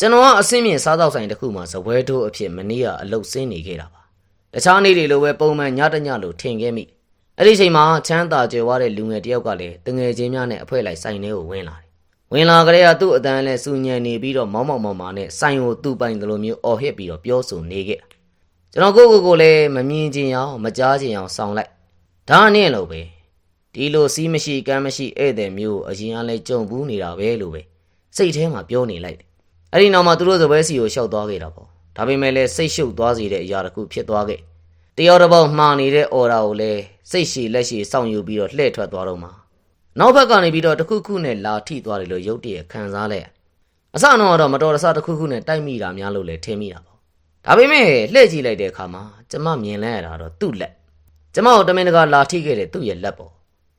ကျွန်တော်ကအဆင့်မြင့်စားသောက်ဆိုင်တစ်ခုမှာဇပွဲထိုးအဖြစ်မနေ့ကအလုပ်ဆင်းနေခဲ့တာပါတခြားနေ့တွေလိုပဲပုံမှန်ညတညလိုထင်ခဲ့မိအဲ့ဒီချိန်မှာချမ်းသာကြွယ်ဝတဲ့လူငယ်တစ်ယောက်ကလည်းတငယ်ချင်းများနဲ့အဖွဲလိုက်ဆိုင်ထဲကိုဝင်လာတယ်ဝင်လာကြတဲ့ကသူ့အတန်းလဲစူညံနေပြီးတော့မောင်းမောင်းမောင်းမောင်းနဲ့ဆိုင်ကိုသူ့ပိုင်တယ်လို့မျိုးအော်ဟစ်ပြီးတော့ပြောဆိုနေခဲ့တာကျွန်တော်ကိုယ့်ကိုယ်ကိုလည်းမမြင်ချင်အောင်မကြားချင်အောင်စောင့်လိုက်ဒါနဲ့လို့ပဲဒီလိုစီးမရှိကမ်းမရှိဧည့်သည်မျိုးကိုအရင်ကလည်းကြုံဘူးနေတာပဲလို့ပဲစိတ်ထဲမှာပြောနေလိုက်တယ် အဲ့ဒီနောက်မှာသူတို့စပွဲစီကိုရှောက်သွားခဲ့တာပေါ့ဒါပေမဲ့လည်းစိတ်ရှုပ်သွားစေတဲ့အရာတစ်ခုဖြစ်သွားခဲ့တယောက်တစ်ပေါက်မှားနေတဲ့အော်ရာကိုလည်းစိတ်ရှည်လက်ရှည်စောင့်ယူပြီးတော့လှည့်ထွက်သွားတော့မှာနောက်ဘက်ကနေပြီးတော့တစ်ခုခုနဲ့လာထိသွားတယ်လို့ရုတ်တရက်ခံစားလိုက်ရအစတော့ကတော့မတော်တဆတစ်ခုခုနဲ့တိုက်မိတာများလို့လည်းထင်မိတာပေါ့ဒါပေမဲ့လှည့်ကြည့်လိုက်တဲ့အခါမှာကျမမြင်လဲရတာတော့သူ့လက်ကျမကိုတမင်တကာလာထိခဲ့တဲ့သူ့ရဲ့လက်ပေါ့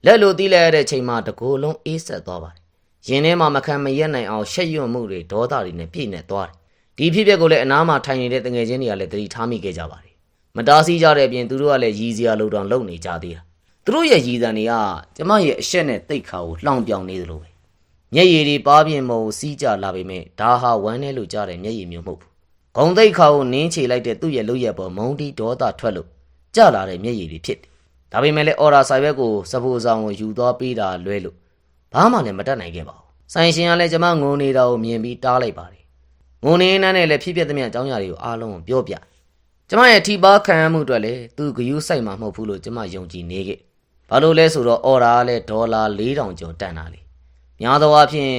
လက်လိုတီးလိုက်ရတဲ့ချိန်မှာတကိုယ်လုံးအေးဆက်သွားပါတယ် ရင်ထဲမှာမခံမရက်နိုင်အောင်ရှက်ရွံ့မှုတွေဒေါသတွေနဲ့ပြည့်နေသွားတယ်။ဒီဖြစ်ပျက်ကိုလည်းအနားမှာထိုင်နေတဲ့တငယ်ချင်းတွေကလည်းသတိထားမိခဲ့ကြပါတယ်။မတားဆီးကြတဲ့အပြင်သူတို့ကလည်းရည်စရာလိုတောင်လုပ်နေကြသေးတာ။သူတို့ရဲ့ရည်စံတွေကကျမရဲ့အရှက်နဲ့တိတ်ခါကိုလှောင်ပြောင်နေသလိုပဲ။မျက်ရည်တွေပါပြင်းမုံစီးကြလာပေမဲ့ဒါဟာဝမ်းနဲ့လို့ကြားတဲ့မျက်ရည်မျိုးမဟုတ်ဘူး။ဂုံတိတ်ခါကိုနင်းချေလိုက်တဲ့သူ့ရဲ့လုပ်ရက်ပေါ်မုံတီဒေါသထွက်လို့ကြလာတဲ့မျက်ရည်တွေဖြစ်တယ်။ဒါပေမဲ့လည်းအော်ရာဆိုင်ဘက်ကိုစပူဆောင်ကိုယူသွားပေးတာလွဲလို့ ဘာမှလည်းမတတ်နိုင်ခဲ့ပါဘူး။ဆိုင်ရှင်ကလည်းကျမငုံနေတာကိုမြင်ပြီးတားလိုက်ပါတယ်။ငုံနေနှမ်းနဲ့လည်းဖြစ်ပျက်သမျှအကြောင်းအရာတွေကိုအားလုံးကိုပြောပြ။ကျမရဲ့ထိပါခံရမှုအတွက်လည်းသူဂယုစိုက်မှာမဟုတ်ဘူးလို့ကျမယုံကြည်နေခဲ့။ဘာလို့လဲဆိုတော့အော်ဒါကလည်းဒေါ်လာ4000ကျော်တန်တာလေ။များသောအားဖြင့်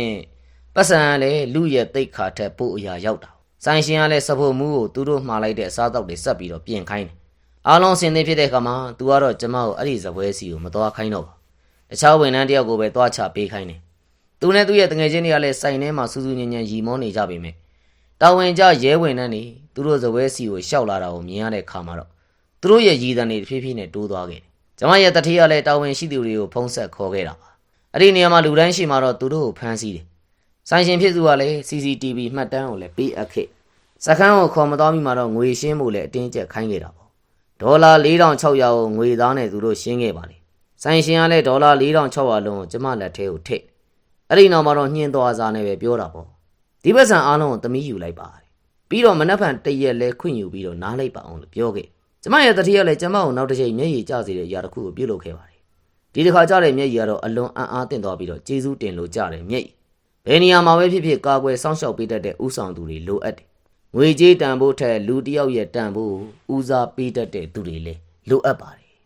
ပတ်စံကလည်းလူရဲ့တိတ်ခါထက်ပို့အရာရောက်တာ။ဆိုင်ရှင်ကလည်းစဖို့မှုကိုသူတို့မှားလိုက်တဲ့အစားအသောက်တွေဆက်ပြီးတော့ပြင်ခိုင်းတယ်။အားလုံးစင်သေးဖြစ်တဲ့အခါမှာသူကတော့ကျမကိုအဲ့ဒီဇပွဲစီကိုမတော်ခိုင်းတော့ပါ။ တခြားဝန်ထမ်းတစ်ယောက်ကိုပဲတွားချပေးခိုင်းတယ်။သူနဲ့သူ့ရဲ့တငယ်ချင်းတွေကလည်းစိုင်ထဲမှာစူးစူးညံ့ညံ့ရီမောနေကြပေမဲ့တာဝန်ကျရဲဝင်နှန်းနေသူတို့ဇပွဲစီကိုရှောက်လာတာကိုမြင်ရတဲ့ခါမှာတော့သူတို့ရဲ့ရည်တံတွေတဖြည်းဖြည်းနဲ့တိုးသွားခဲ့တယ်။ကျမရဲ့တတိယလည်းတာဝန်ရှိသူတွေကိုဖုံးဆက်ခေါ်ခဲ့တာပါ။အဲ့ဒီနေရာမှာလူတိုင်းရှိမှတော့သူတို့ကိုဖမ်းဆီးတယ်။ဆိုင်ရှင်ဖြစ်သူကလည်း CCTV မှတ်တမ်းကိုလည်းပေးအပ်ခဲ့။စခန်းကိုခေါ်မသွားမိမှတော့ငွေရှင်းဖို့လည်းအတင်းကျပ်ခိုင်းခဲ့တာပေါ့။ဒေါ်လာ4600ကိုငွေသားနဲ့သူတို့ရှင်းခဲ့ပါလေ။ ဆိုင်ရှင်ကလည်းဒေါ်လာ4600လုံးကိုကျမလက်ထဲကိုထည့်အဲ့ဒီနောက်မှာတော့ညှင်းသွားစားနေပဲပြောတာပေါ့ဒီဘက်ဆန်အားလုံးကိုသမီးယူလိုက်ပါတယ်ပြီးတော့မနှက်ဖန်တရက်လဲခွင့်ယူပြီးတော့နားလိုက်ပါအောင်လို့ပြောခဲ့ကျမရဲ့တတိယလည်းကျမကိုနောက်တစ်ချိန်မျက်ရည်ကျစေတဲ့အရာတစ်ခုကိုပြုတ်လုပ်ခဲ့ပါတယ်ဒီတစ်ခါကျတဲ့မျက်ရည်ကတော့အလွန်အံ့အားသင့်သွားပြီးတော့ကျေးဇူးတင်လို့ကြတယ်မျက်ရည်ဘယ်နေရာမှာပဲဖြစ်ဖြစ်ကာကွယ်စောင့်ရှောက်ပေးတတ်တဲ့ဥဆောင်သူတွေလိုအပ်တယ်ငွေကြေးတန်ဖို့ထက်လူတစ်ယောက်ရဲ့တန်ဖို့ဦးစားပေးတတ်တဲ့သူတွေလည်းလိုအပ်ပါတယ်